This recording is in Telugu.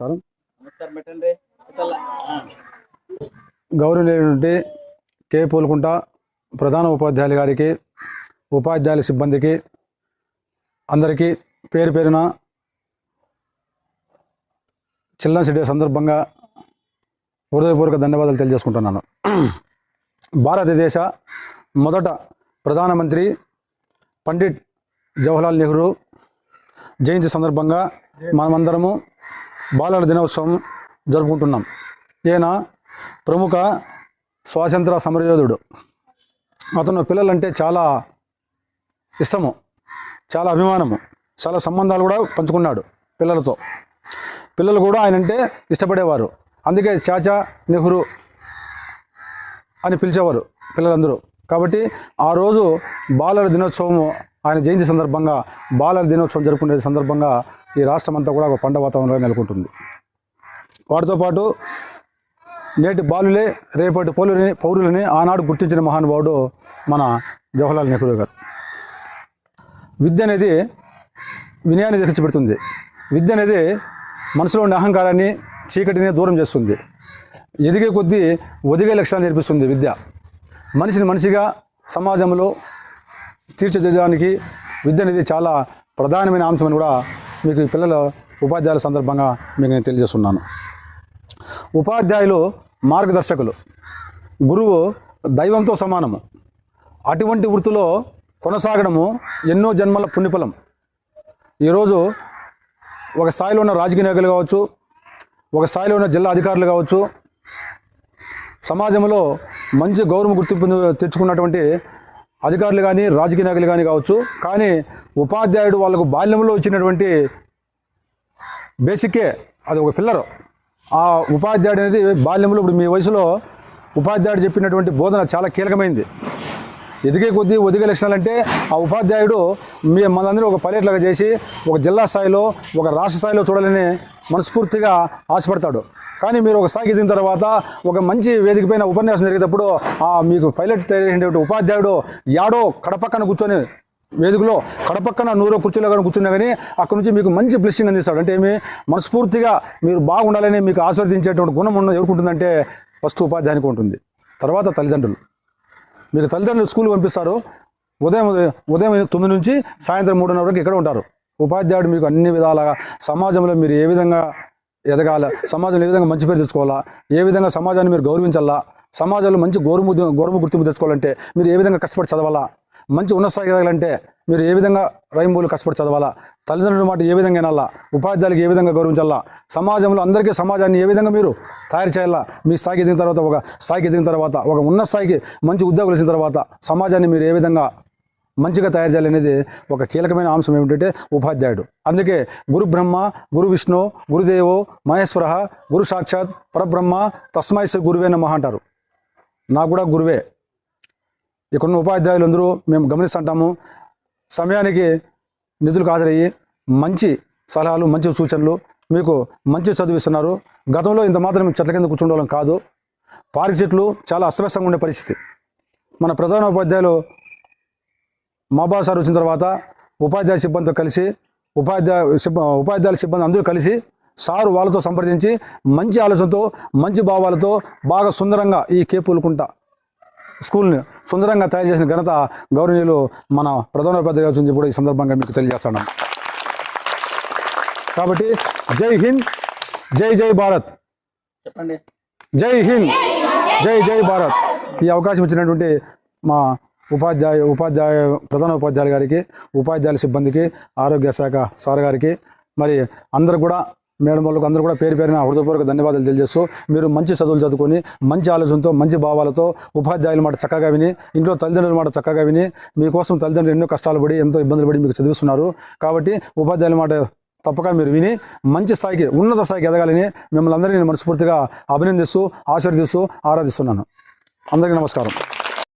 నమస్కారం. గౌరవనీయుడి కే పూలకుంట ప్రధాన ఉపాధ్యాయులు గారికి ఉపాధ్యాయుల సిబ్బందికి అందరికీ పేరు పేరున చిల్డ్రన్స్ డే సందర్భంగా హృదయపూర్వక ధన్యవాదాలు తెలియజేసుకుంటున్నాను. భారతదేశ మొదట ప్రధానమంత్రి పండిట్ జవహర్లాల్ నెహ్రూ జయంతి సందర్భంగా మనమందరము బాలల దినోత్సవం జరుపుకుంటున్నాం. ఈయన ప్రముఖ స్వాతంత్ర సమరయోధుడు. అతను పిల్లలంటే చాలా ఇష్టము చాలా అభిమానము చాలా సంబంధాలు కూడా పంచుకున్నాడు పిల్లలతో. పిల్లలు కూడా ఆయన అంటే ఇష్టపడేవారు. అందుకే చాచా నెహ్రూ అని పిలిచేవారు పిల్లలందరూ. కాబట్టి ఆ రోజు బాలల దినోత్సవము ఆయన జయంతి సందర్భంగా బాలల దినోత్సవం జరుపుకునే సందర్భంగా ఈ రాష్ట్రం అంతా కూడా ఒక పండ వాతావరణంలో నెలకొంటుంది. వాటితో పాటు నేటి బాలులే రేపటి పౌరులని పౌరులని ఆనాడు గుర్తించిన మహానుభావుడు మన జవహర్లాల్ నెహ్రూ గారు. విద్య అనేది వినయాన్ని తెచ్చిపెడుతుంది విద్య అనేది మనసులో ఉండే అహంకారాన్ని చీకటిని దూరం చేస్తుంది. ఎదిగే కొద్దీ ఒదిగే లక్ష్యాలు నేర్పిస్తుంది విద్య. మనిషిని మనిషిగా సమాజంలో తీర్చిదిద్దడానికి విద్య అనేది చాలా ప్రధానమైన అంశం అని కూడా మీకు ఈ పిల్లల ఉపాధ్యాయుల సందర్భంగా మీకు నేను తెలియజేస్తున్నాను. ఉపాధ్యాయులు మార్గదర్శకులు. గురువు దైవంతో సమానము. అటువంటి వృత్తిలో కొనసాగడము ఎన్నో జన్మల పుణ్యఫలం. ఈరోజు ఒక స్థాయిలో ఉన్న రాజకీయ నాయకులు కావచ్చు ఒక స్థాయిలో ఉన్న జిల్లా అధికారులు కావచ్చు సమాజంలో మంచి గౌరవం గుర్తింపు తెచ్చుకున్నటువంటి అధికారులు కానీ రాజకీయ నాయకులు కానీ కావచ్చు కానీ ఉపాధ్యాయుడు వాళ్ళకు బాల్యంలో ఇచ్చినటువంటి బేసిక్కే అది ఒక ఫిల్లర్. ఆ ఉపాధ్యాయుడు అనేది బాల్యంలో ఇప్పుడు మీ వయసులో ఉపాధ్యాయుడు చెప్పినటువంటి బోధన చాలా కీలకమైంది. ఎదిగే కొద్దీ ఒదిగే లక్షణాలు అంటే ఆ ఉపాధ్యాయుడు మీ మనందరూ ఒక పర్యటనగా చేసి ఒక జిల్లా స్థాయిలో ఒక రాష్ట్ర స్థాయిలో చూడాలని మనస్ఫూర్తిగా ఆశపడతాడు. కానీ మీరు ఒక స్థాయికి తర్వాత ఒక మంచి వేదిక పైన ఉపన్యాసం జరిగేటప్పుడు ఆ మీకు పైలట్ తయారైనటువంటి ఉపాధ్యాయుడు యాడో కడపక్కన కూర్చొని వేదికలో కడపక్కన నూరో కుర్చీలో కానీ కూర్చున్నా కానీ అక్కడ నుంచి మీకు మంచి బ్లెస్సింగ్ అందిస్తాడు. అంటే ఏమి? మనస్ఫూర్తిగా మీరు బాగుండాలని మీకు ఆశీర్వదించేటువంటి గుణం ఉన్న ఎవరికి ఉంటుందంటే ఫస్ట్ ఉపాధ్యాయునికి ఉంటుంది. తర్వాత తల్లిదండ్రులు. మీకు తల్లిదండ్రులు స్కూల్ పంపిస్తారు. ఉదయం ఉదయం తొమ్మిది నుంచి సాయంత్రం మూడున్నర వరకు ఇక్కడ ఉంటారు. ఉపాధ్యాయుడు మీకు అన్ని విధాలుగా సమాజంలో మీరు ఏ విధంగా ఎదగాల సమాజంలో ఏ విధంగా మంచి పేరు తెచ్చుకోవాలా ఏ విధంగా సమాజాన్ని మీరు గౌరవించాలా సమాజంలో మంచి గౌరవ గౌరవ గుర్తింపు తెచ్చుకోవాలంటే మీరు ఏ విధంగా కష్టపడి చదవాలా మంచి ఉన్నత స్థాయికి ఎదగాలంటే మీరు ఏ విధంగా రైంబోలు కష్టపడి చదవాలా? తల్లిదండ్రుల మాట ఏ విధంగా వినాలా? ఉపాధ్యాయులకు ఏ విధంగా గౌరవించాలా? సమాజంలో అందరికీ సమాజాన్ని ఏ విధంగా మీరు తయారు చేయాలా? మీ స్థాయికి ఎదిగిన తర్వాత ఒక స్థాయికి ఎదిగిన తర్వాత ఒక ఉన్నత స్థాయికి మంచి ఉద్యోగులు వచ్చిన తర్వాత సమాజాన్ని మీరు ఏ విధంగా మంచిగా తయారు చేయాలనేది ఒక కీలకమైన అంశం ఏమిటంటే ఉపాధ్యాయుడు. అందుకే గురు బ్రహ్మ గురు విష్ణు గురుదేవో మహేశ్వర గురు సాక్షాత్ పరబ్రహ్మ తస్మై శ్రీ గురువే నమః అంటారు. నాకు కూడా గురువే. ఇక్కడున్న ఉపాధ్యాయులు అందరూ మేము గమనిస్తుంటాము. సమయానికి నిధులకు హాజరయ్యి మంచి సలహాలు మంచి సూచనలు మీకు మంచి చదివిస్తున్నారు. గతంలో ఇంత మాత్రం చెట్ల కింద కూర్చుండడం కాదు. పార్క్ చెట్లు చాలా అస్తవ్యస్తంగా ఉండే పరిస్థితి. మన ప్రధాన ఉపాధ్యాయులు మాబా సార్ వచ్చిన తర్వాత ఉపాధ్యాయ సిబ్బందితో కలిసి ఉపాధ్యాయ సిబ్బ ఉపాధ్యాయుల సిబ్బంది అందరూ కలిసి సారు వాళ్ళతో సంప్రదించి మంచి ఆలోచనతో మంచి భావాలతో బాగా సుందరంగా ఈ కేపులుకుంటా స్కూల్ని సుందరంగా తయారు చేసిన ఘనత గౌరవనీయులు మన ప్రధాన ఉపాధ్యాయులు వచ్చింది కూడా ఈ సందర్భంగా మీకు తెలియజేస్తున్నాం. కాబట్టి జై హింద్ జై జై భారత్. చెప్పండి. జై హింద్ జై జై భారత్. ఈ అవకాశం ఇచ్చినటువంటి మా ఉపాధ్యాయ ఉపాధ్యాయ ప్రధాన ఉపాధ్యాయుల గారికి ఉపాధ్యాయుల సిబ్బందికి ఆరోగ్య శాఖ సార్ గారికి మరి అందరు కూడా మేడం వాళ్ళకు అందరూ కూడా పేరు పేరున హృదయపూర్వక ధన్యవాదాలు తెలియజేస్తూ మీరు మంచి చదువులు చదువుకొని మంచి ఆలోచనతో మంచి భావాలతో ఉపాధ్యాయుల మాట చక్కగా విని ఇంట్లో తల్లిదండ్రుల మాట చక్కగా విని మీకోసం తల్లిదండ్రులు ఎన్నో కష్టాలు పడి ఎంతో ఇబ్బందులు పడి మీకు చదివిస్తున్నారు. కాబట్టి ఉపాధ్యాయుల మాట తప్పక మీరు విని మంచి స్థాయికి ఉన్నత స్థాయికి ఎదగాలని మిమ్మల్ని అందరినీ నేను మనస్ఫూర్తిగా అభినందిస్తూ ఆశీర్దిస్తూ ఆరాధిస్తున్నాను. అందరికీ నమస్కారం.